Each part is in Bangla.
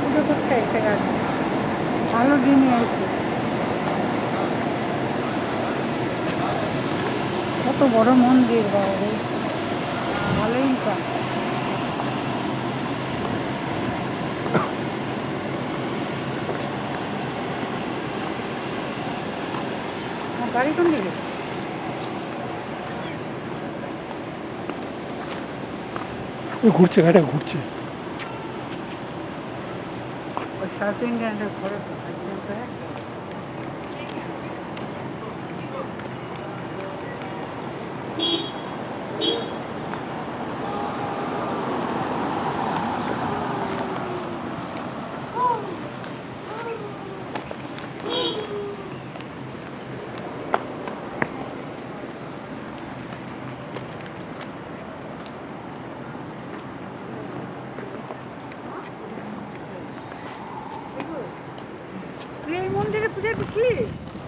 পুজো করতে এসে গেছে। ভালো দিনই এসে কত বড় মন্দির বাবা ভালোই তো। গাড়ি কোন দিকে? ঘুরছে, গাড়িটা ঘুরছে। 서빙간을 걸어도 안 될까요? পূজা দিচ্ছিলি আবার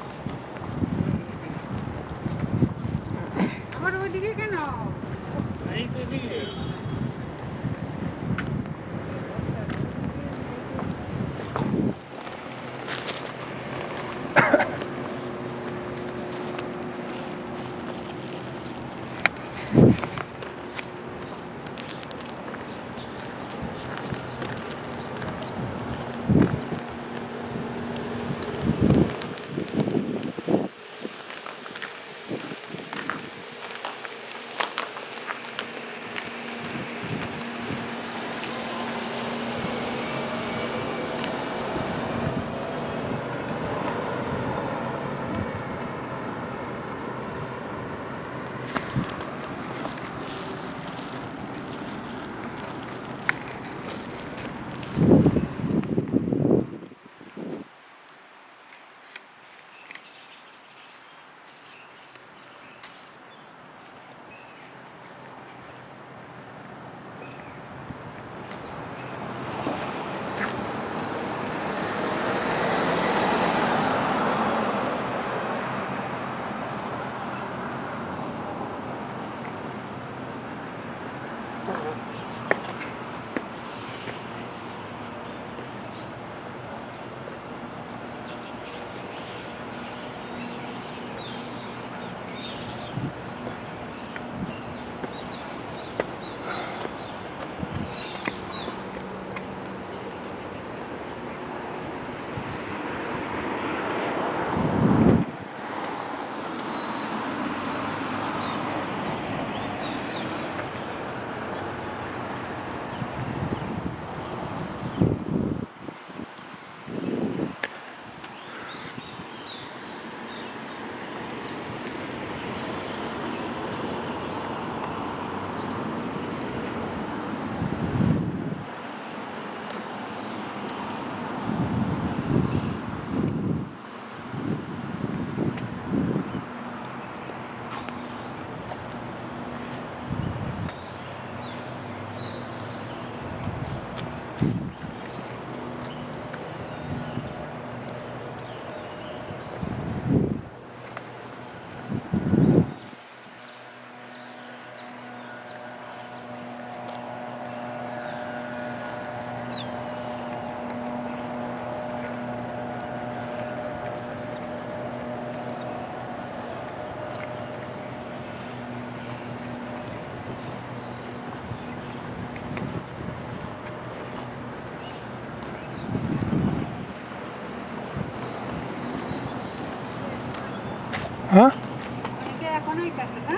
অনেকে এখনোই কাছে না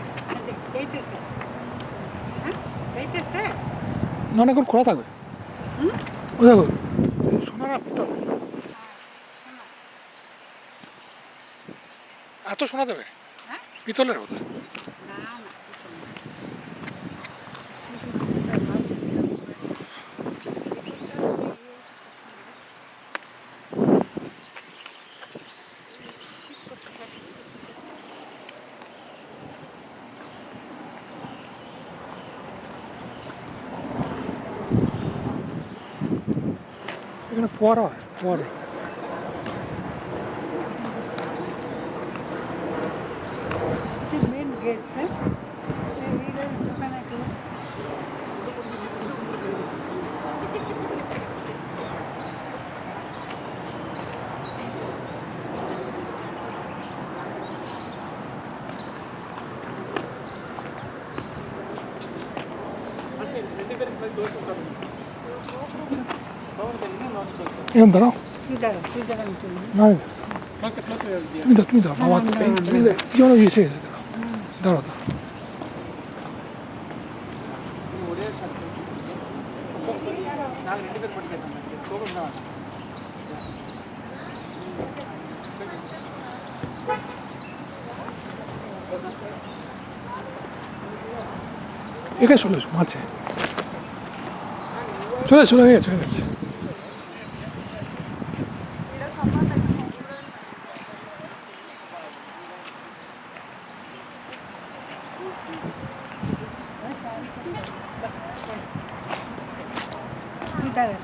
হ্যাঁ যাইতেছে না না এখন খোলা থাকবে। সোনার এত শোনা দেবে? হ্যাঁ? পিতলের বোধ fora, ó, fora. The main gate, né? Assim, esse é o dois, sabe? 이런다라? 아이. tumida, tumida, mawa, tumida, yoro yese yese dara, dara dara. 이게 소리 좀 맞지? 저래 저래 저래 저래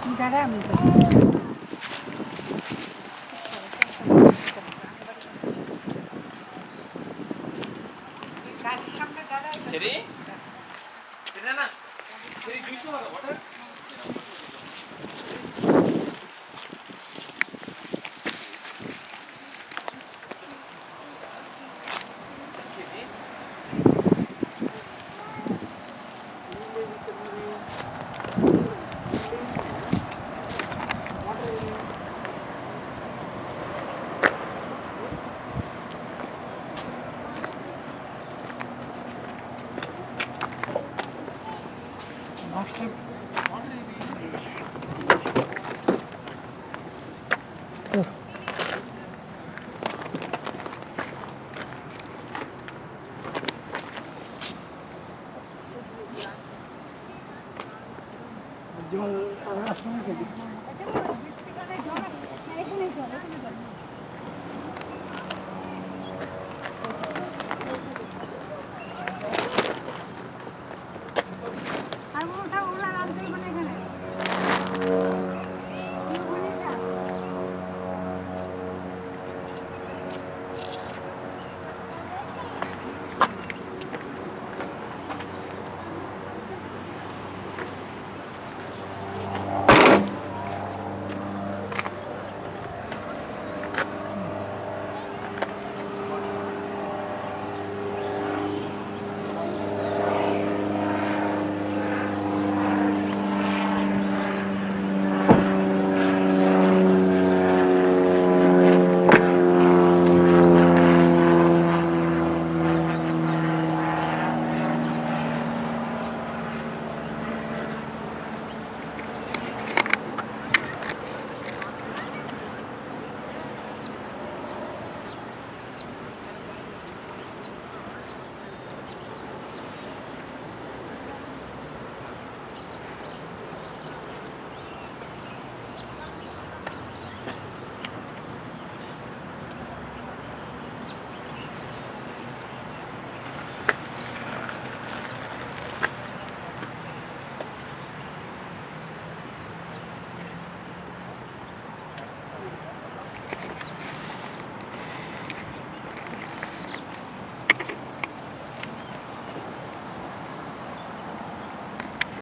তুই দাঁড়া আমি চলি Jadi? Di sana. Jadi jus apa water? Saçmalama dedik.